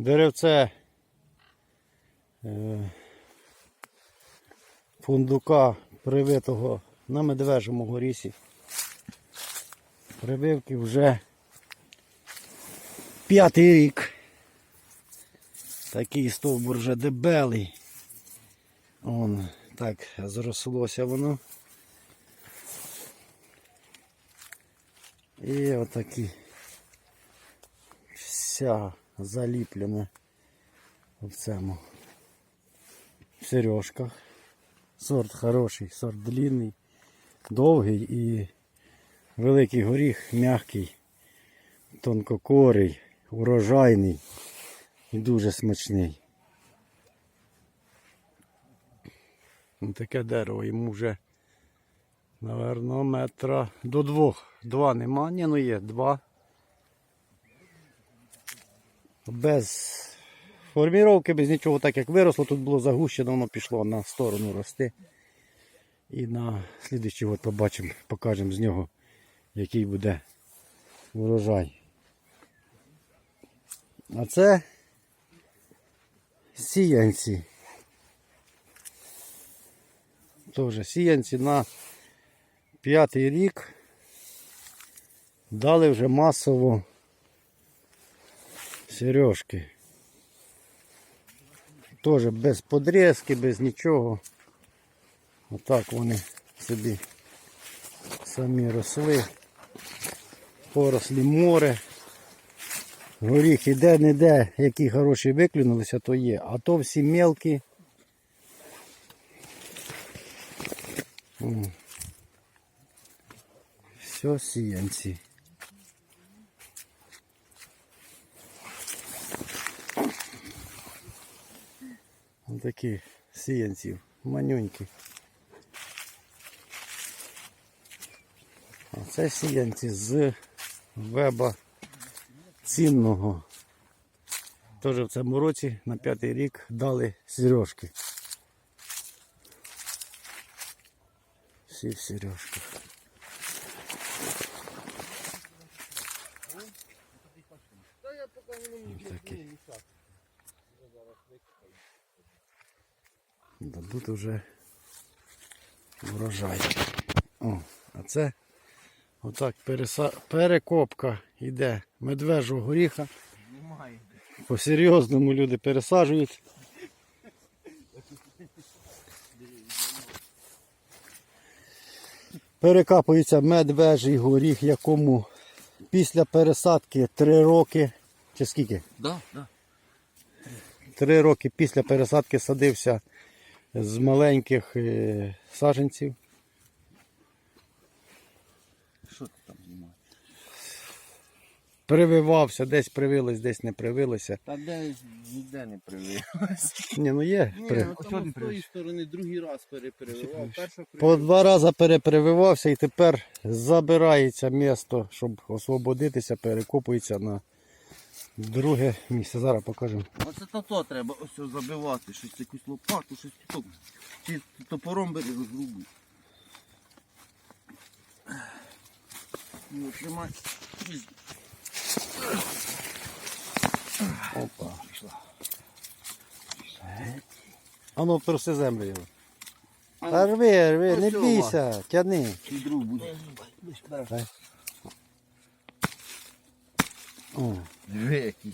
деревце е, фундука привитого на медвежому горісі. Прививки вже п'ятий рік. Такий стовбур вже дебелий. Он так зрослося воно. І отакі вся заліплена в цьому в сережках. Сорт хороший, сорт длинний, довгий і великий горіх, м'який, тонкокорий, урожайний і дуже смачний. Таке дерево йому вже, напевно, метра до двох. Два нема, ні, ну є, два. Без форміровки, без нічого, так як виросло, тут було загущено, воно пішло на сторону рости. І на слідуючий год побачимо, покажемо з нього, який буде урожай. А це сіянці. Теж сіянці на п'ятий рік дали вже масово сережки. Теж без подрізки, без нічого. Отак вони собі самі росли. Порослі море. Горіх іде, не де, які хороші виклюнулися, то є. А то всі мелкі. Все сіянці. Ось такі сіянців, манюнькі. А це сіянці з веба цінного. Теж в цьому році на п'ятий рік дали сережки. Всі в сережках. Такі. Дадуть вже врожай. О, а це отак переса... перекопка йде медвежого горіха. Немає. По-серйозному люди пересаджують. Перекапується медвежий горіх, якому після пересадки 3 роки, чи скільки? Да, да. Три роки після пересадки садився з маленьких е, саджанців. Що ти там знімаєш? Прививався, десь привилось, десь не привилося. Та де ніде не прививався. Ні, ну є. Ні, При... от там з тої сторони другий раз перепрививав. Перша По два рази перепрививався і тепер забирається місто, щоб освободитися, перекопується на друге місце. Зараз покажемо. Оце то то треба ось забивати, щось якусь лопату, щось то. Чи топором бери розрубуй. Ну, тримай. Опа. А ну проси землю його. Рви, рви, не бійся, тяни. І друг буде. О, Диви які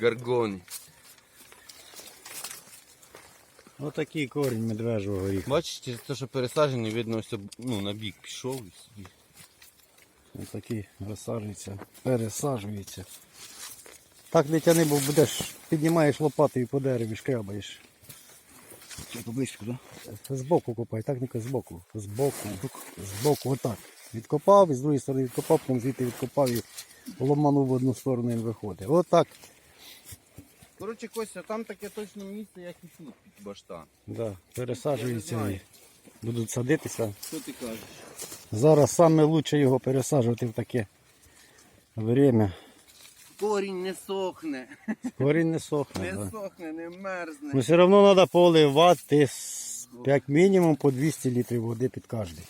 гаргони. отакий корінь медвежого горіха. Бачиш, через те, що пересаджений, видно, ось ну, на бік пішов і собі. Отакий розсаджується, пересаджується. Так не тяни, бо будеш, піднімаєш лопатою по дереві, шкрябаєш. Це поближче, да? Збоку копай, так не збоку. Збоку, збоку, отак. Відкопав, і з другої сторони відкопав, потім звідти відкопав і ломанув в одну сторону і він виходить. Отак. Коротше, Костя, там таке точно місце, як і тут під баштан. Да, пересаджується Я не і знаю. будуть садитися. Що ти кажеш? Зараз саме краще його пересаджувати в таке время. Корінь не сохне, Корінь не сохне. не Да. сохне, не мерзне. Ну все одно треба поливати с- як мінімум по 200 літрів води під кожний.